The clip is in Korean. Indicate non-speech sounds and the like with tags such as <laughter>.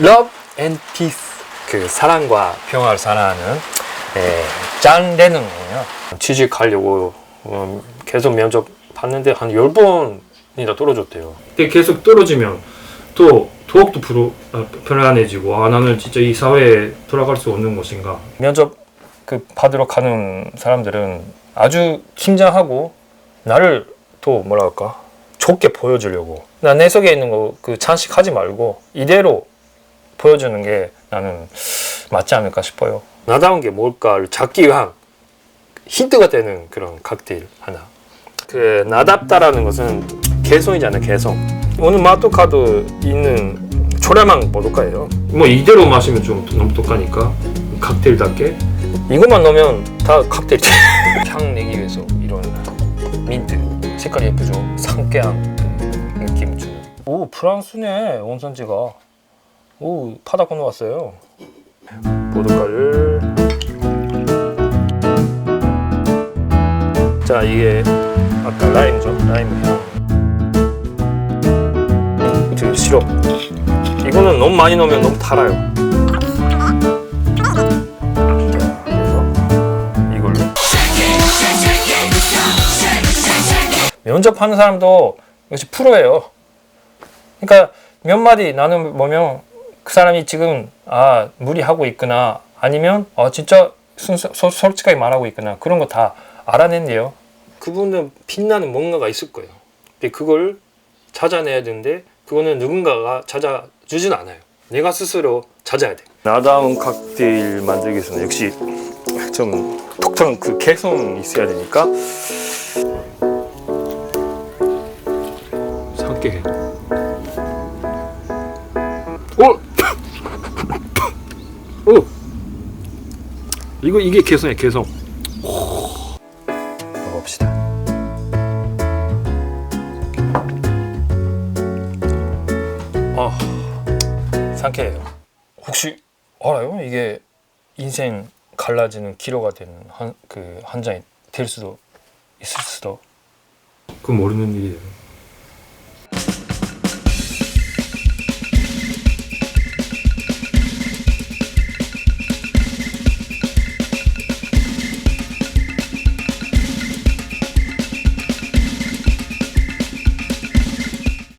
Love and Peace 그 사랑과 평화를 사랑하는 예, 짠 레논이에요. 취직하려고 음, 계속 면접 봤는데 한 10번이나 떨어졌대요. 근데 계속 떨어지면 또 더욱더 불, 아, 불안해지고 아 나는 진짜 이 사회에 돌아갈 수 없는 것인가. 면접 그 받으러 가는 사람들은 아주 긴장하고 나를 또 뭐랄까 좋게 보여주려고 나 내 속에 있는 거 그 찬식하지 말고 이대로 보여주는 게 나는 맞지 않을까 싶어요. 나다운 게 뭘까를 찾기 위한 힌트가 되는 그런 칵테일 하나. 그 나답다라는 것은 개성이잖아요, 개성. 오늘 마토카도 있는 초라망 보도카예요. 뭐 이대로 마시면 좀 너무 독하니까 칵테일답게 이것만 넣으면 다 칵테일. <laughs> 향 내기 위해서 이런 민트 색깔이 예쁘죠. 상쾌한 그 느낌 주는. 오 프랑스네 원산지가. 오 파다 건너왔어요. 보드카를 자 이게 아까 라임이죠 라임 향. 그 시럽. 이거는 너무 많이 넣으면 너무 달아요. 면접하는 사람도 역시 프로예요. 그러니까 몇 마디 나는 뭐면 그 사람이 지금 아 무리하고 있구나 아니면 아 진짜 순수, 소- 솔직하게 말하고 있구나 그런 거 다 알아낸대요. 그분은 빛나는 뭔가가 있을 거예요. 근데 그걸 찾아내야 되는데 그거는 누군가가 찾아주진 않아요. 내가 스스로 찾아야 돼. 나다운 칵테일 만들기 위해서는 역시 좀 독특한 그 개성이 있어야 되니까 상쾌해. 어? 이거 이게 개성이야 개성. 먹어봅시다. 아 상쾌해요. 혹시 알아요? 이게 인생 갈라지는 기로가 되는 한 그 한 장이 될 수도 있을 수도. 그 모르는 일이에요.